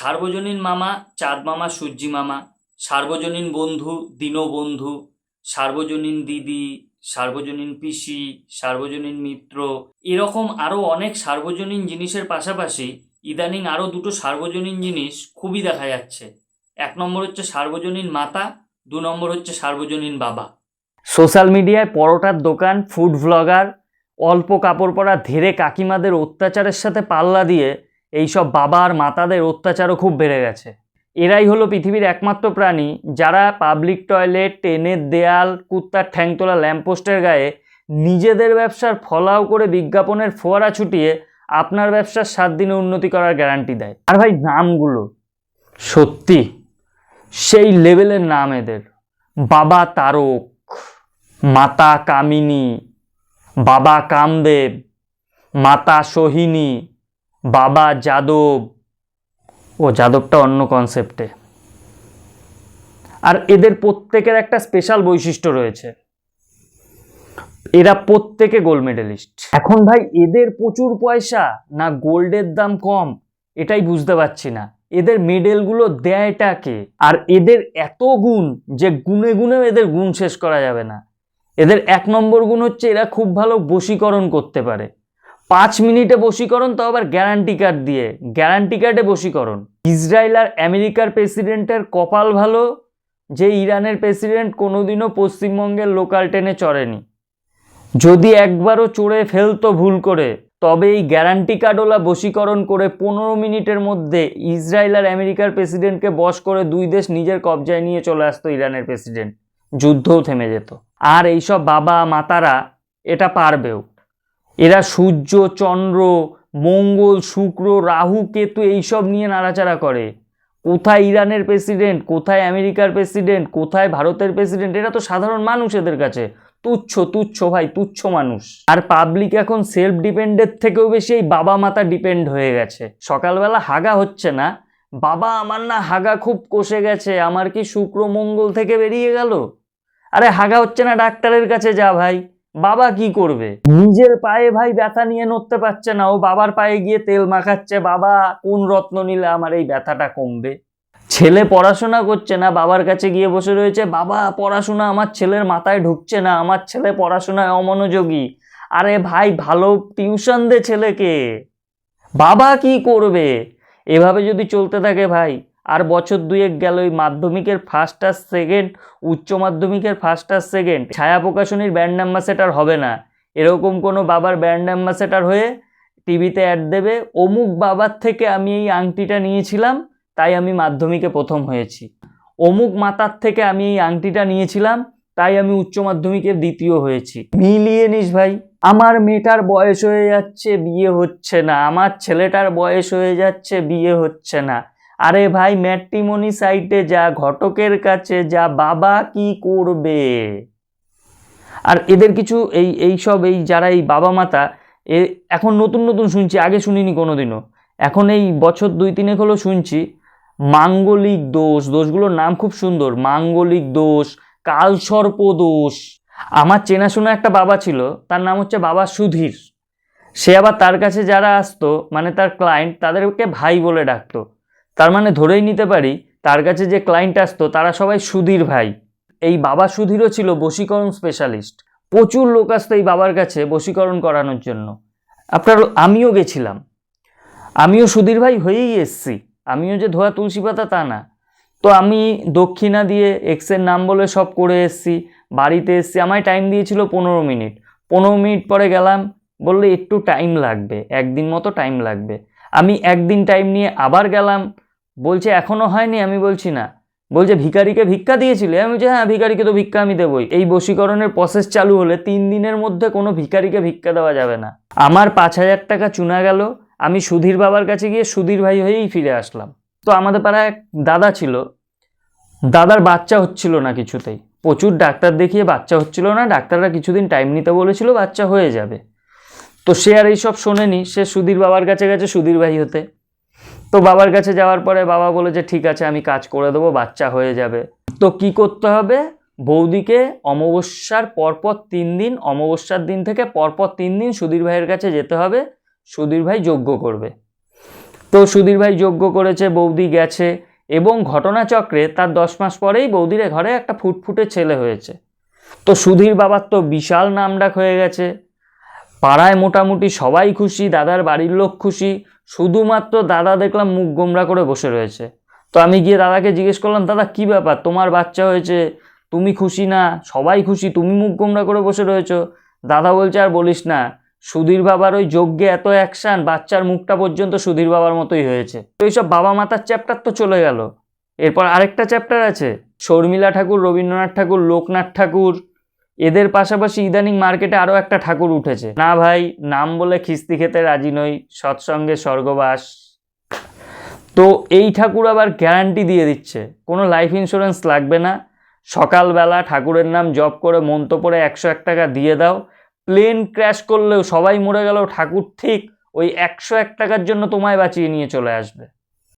সার্বজনীন মামা, চাঁদ মামা, সূর্যি মামা, সার্বজনীন বন্ধু দীনবন্ধু সার্বজনীন দিদি, সার্বজনীন পিসি, সার্বজনীন মিত্র, এরকম আরও অনেক সার্বজনীন জিনিসের পাশাপাশি ইদানিং আরও দুটো সার্বজনীন জিনিস খুবই দেখা যাচ্ছে। এক নম্বর হচ্ছে সার্বজনীন মাতা, দু নম্বর হচ্ছে সার্বজনীন বাবা। সোশ্যাল মিডিয়ায় পরোটার দোকান, ফুড ভ্লগার অল্প কাপড় পরা ধীরে কাকিমাদের অত্যাচারের সাথে পাল্লা দিয়ে এইসব বাবা আর মাতাদের অত্যাচারও খুব বেড়ে গেছে। এরাই হলো পৃথিবীর একমাত্র প্রাণী যারা পাবলিক টয়লেট ট্রেনের দেয়াল, কুত্তার ঠ্যাংতলা, ল্যাম্পপোস্টের গায়ে নিজেদের ব্যবসার ফলাও করে বিজ্ঞাপনের ফোয়ারা ছুটিয়ে আপনার ব্যবসার সাত দিনে উন্নতি করার গ্যারান্টি দেয়। আর ভাই, নামগুলো। সত্যি, সেই লেভেলের নাম এদের। বাবা তারক, মাতা কামিনী, বাবা কামদেব, মাতা সোহিনী বাবা যাদব। ও, যাদবটা অন্য কনসেপ্টে আর এদের প্রত্যেকের একটা স্পেশাল বৈশিষ্ট্য রয়েছে। এরা প্রত্যেকে গোল্ড মেডেলিস্ট এখন ভাই, এদের প্রচুর পয়সা, না গোল্ডের দাম কম, এটাই বুঝতে পারছি না। এদের মেডেলগুলো দেয়টা কে? আর এদের এত গুণ যে গুণে গুণেও এদের গুণ শেষ করা যাবে না। এদের এক নম্বর গুণ হচ্ছে এরা খুব ভালো বশীকরণ করতে পারে। পাঁচ মিনিটে বশীকরণ তো আবার গ্যারান্টি কার্ড দিয়ে। গ্যারান্টি কার্ডে বশীকরণ। ইসরায়েল আর আমেরিকার প্রেসিডেন্টের কপাল ভালো, যে ইরানের প্রেসিডেন্ট কোনোদিনও পশ্চিমবঙ্গের লোকাল ট্রেনে চড়েনি। যদি একবারও চড়ে ফেলতো ভুল করে, তবে এই গ্যারান্টি কার্ডওয়ালা বশীকরণ করে পনেরো মিনিটের মধ্যে ইসরায়েল আর আমেরিকার প্রেসিডেন্টকে বশ করে দুই দেশ নিজের কবজায় নিয়ে চলে আসতো ইরানের প্রেসিডেন্ট। যুদ্ধও থেমে যেত। আর এইসব বাবা মাতারা এটা পারবেও। এরা সূর্য, চন্দ্র, মঙ্গল, শুক্র, রাহু, কেতু এইসব নিয়ে নাড়াচাড়া করে। কোথায় ইরানের প্রেসিডেন্ট, কোথায় আমেরিকার প্রেসিডেন্ট, কোথায় ভারতের প্রেসিডেন্ট, এরা তো সাধারণ মানুষ এদের কাছে। তুচ্ছ তুচ্ছ ভাই, তুচ্ছ মানুষ। আর পাবলিক এখন সেলফ ডিপেন্ডের থেকেও বেশি এই বাবা মাতা ডিপেন্ড হয়ে গেছে। সকালবেলা হাগা হচ্ছে না। বাবা, আমার না হাগা খুব কষে গেছে। আমার কি শুক্র, মঙ্গল থেকে বেরিয়ে গেল? আরে হাগা হচ্ছে না, ডাক্তারের কাছে যা ভাই। বাবা কি করবে? নিজের পায়ে ভাই ব্যথা নিয়ে নড়তে পারছে না। ও বাবার পায়ে গিয়ে তেল মাখাচ্ছে। বাবা, কোন রত্ন নিলে আমার এই ব্যথাটা কমবে? ছেলে পড়াশোনা করছে না, বাবার কাছে গিয়ে বসে রয়েছে। বাবা, পড়াশোনা আমার ছেলের মাথায় ঢুকছে না। আমার ছেলে পড়াশোনায় অমনোযোগী। আরে ভাই, ভালো টিউশন দে ছেলেকে। বাবা কি করবে? এভাবে যদি চলতে থাকে ভাই আর বছর দুয়েক গেল, ওই মাধ্যমিকের ফার্স্ট আর সেকেন্ড উচ্চ মাধ্যমিকের ফার্স্ট আর সেকেন্ড ছায়া প্রকাশনীর ব্র্যান্ড অ্যাম্বাসেডার হবে না। এরকম কোনো বাবার ব্র্যান্ড অ্যাম্বাসেডার হয়ে টিভিতে অ্যাড দেবে। অমুক বাবার থেকে আমি এই আংটিটা নিয়েছিলাম, তাই আমি মাধ্যমিকে প্রথম হয়েছি। অমুক মাতার থেকে আমি এই আংটিটা নিয়েছিলাম, তাই আমি উচ্চ মাধ্যমিকে দ্বিতীয় হয়েছি। মিলিয়ে নিস ভাই, আমার মেয়েটার বয়স হয়ে যাচ্ছে, বিয়ে হচ্ছে না। আমার ছেলেটার বয়স হয়ে যাচ্ছে, বিয়ে হচ্ছে না। আরে ভাই, ম্যাট্রিমনি সাইটে যা, ঘটকের কাছে যা, বাবা কি করবে? আর এদের কিছু এই এই সব, এই যারা এই বাবা মাতা, এ এখন নতুন নতুন শুনছি, আগে শুনিনি কোনো দিনও এখন এই বছর দুই তিনেক হলো শুনছি, মাঙ্গলিক দোষ, দোষগুলোর নাম খুব সুন্দর, মাঙ্গলিক দোষ, কালসর্প দোষ। আমার চেনাশোনা একটা বাবা ছিল, তার নাম হচ্ছে বাবা সুধীর। সে আবার তার কাছে যারা আসতো মানে তার ক্লায়েন্ট তাদেরকে ভাই বলে ডাকতো। তার মানে ধরেই নিতে পারি, তার কাছে যে ক্লায়েন্ট আসতো, তারা সবাই সুধীর ভাই। এই বাবা সুধীরও ছিল বশীকরণ স্পেশালিস্ট প্রচুর লোক আসতো এই বাবার কাছে বশীকরণ করানোর জন্য। আপনার, আমিও গেছিলাম। আমিও সুধীর ভাই হয়েই এসছি। আমিও যে ধোয়া তুলসী পাতা তা না। তো আমি দক্ষিণা দিয়ে এক্সের নাম বলে সব করে এসছি, বাড়িতে এসছি। আমায় টাইম দিয়েছিল পনেরো মিনিট। পনেরো মিনিট পরে গেলাম, বললে একটু টাইম লাগবে, একদিন মতো টাইম লাগবে। আমি একদিন টাইম নিয়ে আবার গেলাম বলছে এখনও হয়নি? আমি বলছি, না। বলছে, ভিখারিকে ভিক্ষা দিয়েছিলে? আমি বলছি হ্যাঁ ভিখারিকে তো ভিক্ষা আমি দেবই। এই বশীকরণের প্রসেস চালু হলে তিন দিনের মধ্যে কোনো ভিখারিকে ভিক্ষা দেওয়া যাবে না। আমার পাঁচ হাজার টাকা চুনা গেল। আমি সুধীর বাবার কাছে গিয়ে সুধীর ভাই হয়েই ফিরে আসলাম। তো আমাদের পাড়ায় এক দাদা ছিল। দাদার বাচ্চা হচ্ছিল না কিছুতেই। প্রচুর ডাক্তার দেখিয়ে বাচ্চা হচ্ছিল না। ডাক্তাররা কিছুদিন টাইম নিতে বলেছিল, বাচ্চা হয়ে যাবে। তো সে আর এইসব শোনেনি। সে সুধীর বাবার কাছে গেছে, সুধীর ভাই হতে। তো বাবার কাছে যাওয়ার পরে বাবা বলে যে, ঠিক আছে, আমি কাজ করে দেবো, বাচ্চা হয়ে যাবে। তো কি করতে হবে? বৌদিকে অমাবস্যার পরপর তিন দিন, অমাবস্যার দিন থেকে পরপর তিন দিন সুধীর ভাইয়ের কাছে যেতে হবে। সুধীর ভাই যজ্ঞ করবে। তো সুধীর ভাই যজ্ঞ করেছে, বৌদি গেছে এবং ঘটনাচক্রে তার দশ মাস পরেই বৌদির ঘরে একটা ফুটফুটে ছেলে হয়েছে। তো সুধীর বাবার তো বিশাল নামডাক হয়ে গেছে। পাড়ায় মোটামুটি সবাই খুশি, দাদার বাড়ির লোক খুশি, শুধুমাত্র দাদা দেখলাম মুখ গোমরা করে বসে রয়েছে। তো আমি গিয়ে দাদাকে জিজ্ঞেস করলাম, দাদা, কি ব্যাপার? তোমার বাচ্চা হয়েছে, তুমি খুশি না? সবাই খুশি, তুমি মুখ গোমরা করে বসে রয়েছো? দাদা বলছে, আর বলিস না, সুধীর বাবার ওই যজ্ঞে এত অ্যাকশান বাচ্চার মুখটা পর্যন্ত সুধীর বাবার মতোই হয়েছে। তো এইসব বাবা মাতার চ্যাপ্টার তো চলে গেল। এরপর আরেকটা চ্যাপ্টার আছে, শর্মিলা ঠাকুর, রবীন্দ্রনাথ ঠাকুর, লোকনাথ ঠাকুর এদের পাশাপাশি ইদানিং মার্কেটে আরও একটা ঠাকুর উঠেছে। না ভাই, নাম বলে খিস্তি খেতে রাজি নই, সৎসঙ্গে স্বর্গবাস। তো এই ঠাকুর আবার গ্যারান্টি দিয়ে দিচ্ছে। কোনো লাইফ ইন্স্যুরেন্স লাগবে না। সকালবেলা ঠাকুরের নাম জপ করে মন্ত্র পড়ে একশো এক টাকা দিয়ে দাও। প্লেন ক্র্যাশ করলেও সবাই মরে গেলেও ঠাকুর ঠিক ওই একশো এক টাকার জন্য তোমায় বাঁচিয়ে নিয়ে চলে আসবে।